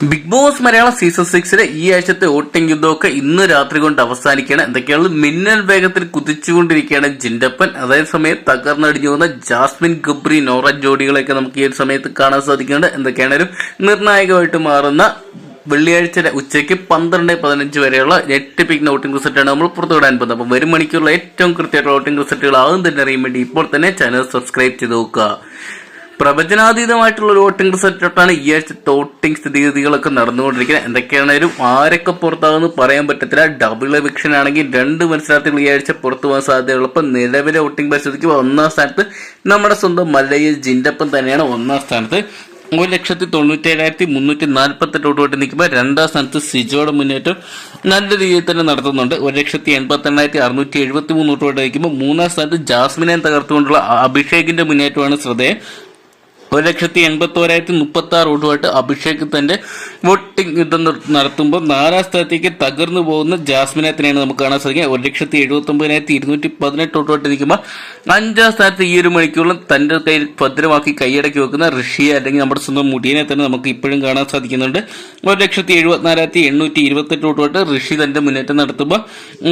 Big boss Malayalam season സിക്സിലെ ഈ ആഴ്ചത്തെ വോട്ടിംഗ് യുദ്ധമൊക്കെ ഇന്ന് രാത്രി കൊണ്ട് അവസാനിക്കുകയാണ്. എന്തൊക്കെയാണ് മിന്നൽ വേഗത്തിൽ കുതിച്ചുകൊണ്ടിരിക്കുകയാണ് ജിൻഡപ്പൻ. അതേസമയം തകർന്നടിഞ്ഞു പോകുന്ന ജാസ്മിൻ ഗബ്രി നോറ ജോഡികളെയൊക്കെ നമുക്ക് ഈ ഒരു സമയത്ത് കാണാൻ സാധിക്കുന്നുണ്ട്. എന്തൊക്കെയാണേലും നിർണായകമായിട്ട് മാറുന്ന വെള്ളിയാഴ്ച ഉച്ചയ്ക്ക് പന്ത്രണ്ട് പതിനഞ്ച് വരെയുള്ള ഞെട്ടിപ്പിക്കുന്ന വോട്ടിംഗ് റിസൾട്ടാണ് നമ്മൾ പുറത്തുവിടാൻ പോകുന്നത്. അപ്പം വരും മണിക്കുള്ള ഏറ്റവും കൃത്യമായിട്ടുള്ള വോട്ടിംഗ് റിസൾട്ടുകൾ ആകും തന്നെ അറിയാൻ വേണ്ടി ഇപ്പോൾ തന്നെ ചാനൽ സബ്സ്ക്രൈബ് ചെയ്ത് നോക്കുക. പ്രവചനാതീതമായിട്ടുള്ള ഒരു വോട്ടിംഗ് റിസൾട്ടാണ് ഈ ആഴ്ച വോട്ടിംഗ് സ്ഥിതിഗതികളൊക്കെ നടന്നുകൊണ്ടിരിക്കുന്നത്. എന്തൊക്കെയാണേലും ആരൊക്കെ പുറത്താകുമെന്ന് പറയാൻ പറ്റത്തില്ല. ഡബിൾ എവിക്ഷൻ ആണെങ്കിൽ രണ്ട് മത്സരാർത്ഥികൾ ഈ ആഴ്ച പുറത്തു പോകാൻ സാധ്യതയുള്ളപ്പോൾ നിലവിലെ വോട്ടിംഗ് പരിശോധിക്കുമ്പോൾ ഒന്നാം സ്ഥാനത്ത് നമ്മുടെ സ്വന്തം മല്ലയ്യ ജിൻഡപ്പൻ തന്നെയാണ് ഒന്നാം സ്ഥാനത്ത്. ഒരു ലക്ഷത്തി തൊണ്ണൂറ്റി ഏഴായിരത്തി മുന്നൂറ്റി നാൽപ്പത്തെട്ട് വോട്ട് നിൽക്കുമ്പോൾ രണ്ടാം സ്ഥാനത്ത് സിജോയുടെ മുന്നേറ്റം നല്ല രീതിയിൽ തന്നെ നടത്തുന്നുണ്ട്. ഒരു ലക്ഷത്തി എൺപത്തി എണ്ണായിരത്തി അറുന്നൂറ്റി എഴുപത്തി മൂന്ന് വോട്ട് നിൽക്കുമ്പോൾ മൂന്നാം സ്ഥാനത്ത് ജാസ്മിനെ തകർത്തുകൊണ്ടുള്ള അഭിഷേകിന്റെ മുന്നേറ്റമാണ് ശ്രദ്ധേയം. ഒരു ലക്ഷത്തി എൺപത്തി ഒരായിരത്തി മുപ്പത്തി ആറ് വോട്ടുമായിട്ട് അഭിഷേക് തന്റെ വോട്ടിംഗ് യുദ്ധം നടത്തുമ്പോൾ നാലാം സ്ഥാനത്തേക്ക് തകർന്നു പോകുന്ന ജാസ്മിനെ തന്നെയാണ് നമുക്ക് കാണാൻ സാധിക്കുക ഒരു ലക്ഷത്തി എഴുപത്തി ഒമ്പതിനായിരത്തി ഇരുന്നൂറ്റി പതിനെട്ട് വോട്ടുമായിട്ട് നിൽക്കുമ്പോൾ അഞ്ചാം സ്ഥാനത്ത് ഈ ഒരു മണിക്കൂറിൽ തന്റെ കയ്യിൽ ഭദ്രമാക്കി കൈയടക്കി വെക്കുന്ന ഋഷിയെ അല്ലെങ്കിൽ നമ്മുടെ സ്വന്തം മുടിയനെ തന്നെ നമുക്ക് ഇപ്പോഴും കാണാൻ സാധിക്കുന്നുണ്ട്. ഒരു ലക്ഷത്തി എഴുപത്തിനാലായിരത്തി എണ്ണൂറ്റി ഇരുപത്തെട്ട് വോട്ടുമായിട്ട് ഋഷി തന്റെ മുന്നേറ്റം നടത്തുമ്പോൾ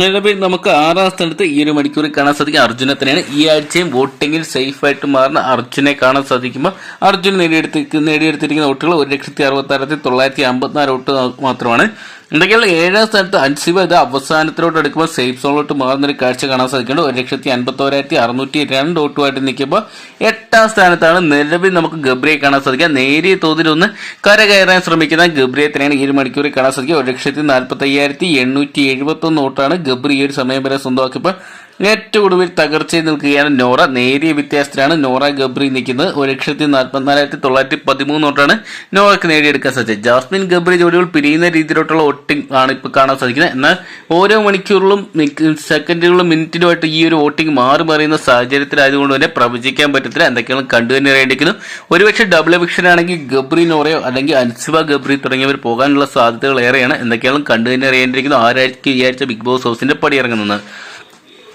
നിലവിൽ നമുക്ക് ആറാം സ്ഥാനത്ത് ഈ ഒരു മണിക്കൂറിൽ കാണാൻ സാധിക്കും അർജുനെ തന്നെയാണ്. ഈ ആഴ്ചയും വോട്ടിങ്ങിൽ സേഫ് ആയിട്ട് മാറുന്ന അർജുനെ കാണാൻ സാധിക്കുമ്പോൾ അർജുൻ നേടിയെടുത്തി നേടിയെടുത്തിരിക്കുന്ന വോട്ടുകൾ ഒരു ലക്ഷത്തി അറുപത്തി ആറായിരത്തി തൊള്ളായിരത്തി അമ്പത്തിനാല് വോട്ട് മാത്രമാണ്. ഉണ്ടെങ്കിൽ ഏഴാം സ്ഥാനത്ത് അൻസിബ? ഇത് അവസാനത്തിലോട്ട് എടുക്കുമ്പോൾ സേഫ് സോണിലോട്ട് മാറുന്ന ഒരു കാഴ്ച കാണാൻ സാധിക്കുന്നുണ്ട്. ഒരു ലക്ഷത്തി അൻപത്തോരായിരത്തി അറുന്നൂറ്റി രണ്ട് വോട്ടുമായിട്ട് നിൽക്കുമ്പോൾ എട്ടാം സ്ഥാനത്താണ് നിലവിൽ നമുക്ക് ഗബ്രിയെ കാണാൻ സാധിക്കുക. നേരിയ തോതിൽ ഒന്ന് കരകയറാൻ ശ്രമിക്കുന്ന ഗബ്രിയെ തന്നെയാണ് ഈ മണിക്കൂറിൽ കാണാൻ സാധിക്കുക. ഒരു ലക്ഷത്തി നാൽപ്പത്തി അയ്യായിരത്തി എണ്ണൂറ്റി എഴുപത്തി ഒന്ന് വോട്ടാണ് ഗബ്രി ഈ ഒരു സമയം വരെ സ്വന്തമാക്കിയപ്പോൾ ഏറ്റവും ഒടുവിൽ തകർച്ചയിൽ നിൽക്കുകയാണ് നോറ. നേരിയ വ്യത്യാസത്തിലാണ് നോറ ഗബ്രി നിൽക്കുന്നത്. ഒരു ലക്ഷത്തി നാൽപ്പത്തിനാലായിരത്തി തൊള്ളായിരത്തി പതിമൂന്ന് തൊട്ടാണ് നോറയ്ക്ക് നേടിയെടുക്കാൻ സാധിച്ചത്. ജാസ്മിൻ ഗബ്രി ജോഡികൾ പിരിയുന്ന രീതിയിലോട്ടുള്ള വോട്ടിംഗ് ആണ് ഇപ്പോൾ കാണാൻ സാധിക്കുന്നത്. എന്നാൽ ഓരോ മണിക്കൂറിലും സെക്കൻഡുകളിലും സെക്കൻഡുകളും മിനിറ്റിലുമായിട്ട് ഈ ഒരു വോട്ടിംഗ് മാറി മറിയുന്ന സാഹചര്യത്തിലായതുകൊണ്ട് തന്നെ പ്രവചിക്കാൻ പറ്റത്തില്ല. എന്തൊക്കെയാണ് കണ്ടു തന്നെ അറിയേണ്ടിക്കുന്നു ഒരുപക്ഷെ ഡബിൾ എവിക്ഷൻ ആണെങ്കിൽ ഗബ്രി നോറയോ അല്ലെങ്കിൽ അൻസിബ ഗബ്രി തുടങ്ങിയവർ പോകാനുള്ള സാധ്യതകൾ ഏറെയാണ്. എന്തൊക്കെയാണ് കണ്ടു തന്നെ അറിയേണ്ടിയിരിക്കുന്നു. ആരായിരിക്കും ഈ ആഴ്ച ബിഗ് ബോസ് ഹൗസിന്റെ പടി ഇറങ്ങുന്നത്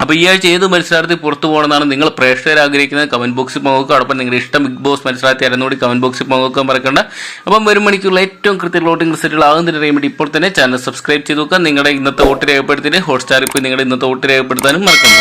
അപ്പോൾ ഈ ആഴ്ച ഏത് മത്സരാർത്ഥി പുറത്തു പോകണമെന്നാണ് നിങ്ങൾ പ്രേക്ഷകർ ആഗ്രഹിക്കുന്നത്. കമന്റ് ബോക്സിൽ പങ്കുവെക്കുക. അതോടൊപ്പം നിങ്ങളുടെ ഇഷ്ടം ബിഗ് ബോസ് മത്സരാർത്ഥി കൂടി കമന്റ് ബോക്സിൽ പങ്കുവെക്കാൻ മറക്കണ്ട. അപ്പം വരും മണിക്കുള്ള ഏറ്റവും കൃത്യ വോട്ടിംഗ് റിസൾട്ടുകൾ ആകുന്നതിന് അറിയാൻ വേണ്ടി ഇപ്പോൾ തന്നെ ചാനൽ സബ്സ്ക്രൈബ് ചെയ്ത് നോക്കുക നിങ്ങളുടെ ഇന്നത്തെ വോട്ട് രേഖപ്പെടുത്തിയിട്ട് ഹോട്ട്സ്റ്റാറിൽ പോയി നിങ്ങളുടെ ഇന്നത്തെ വോട്ട് രേഖപ്പെടുത്താനും മറക്കണ്ട.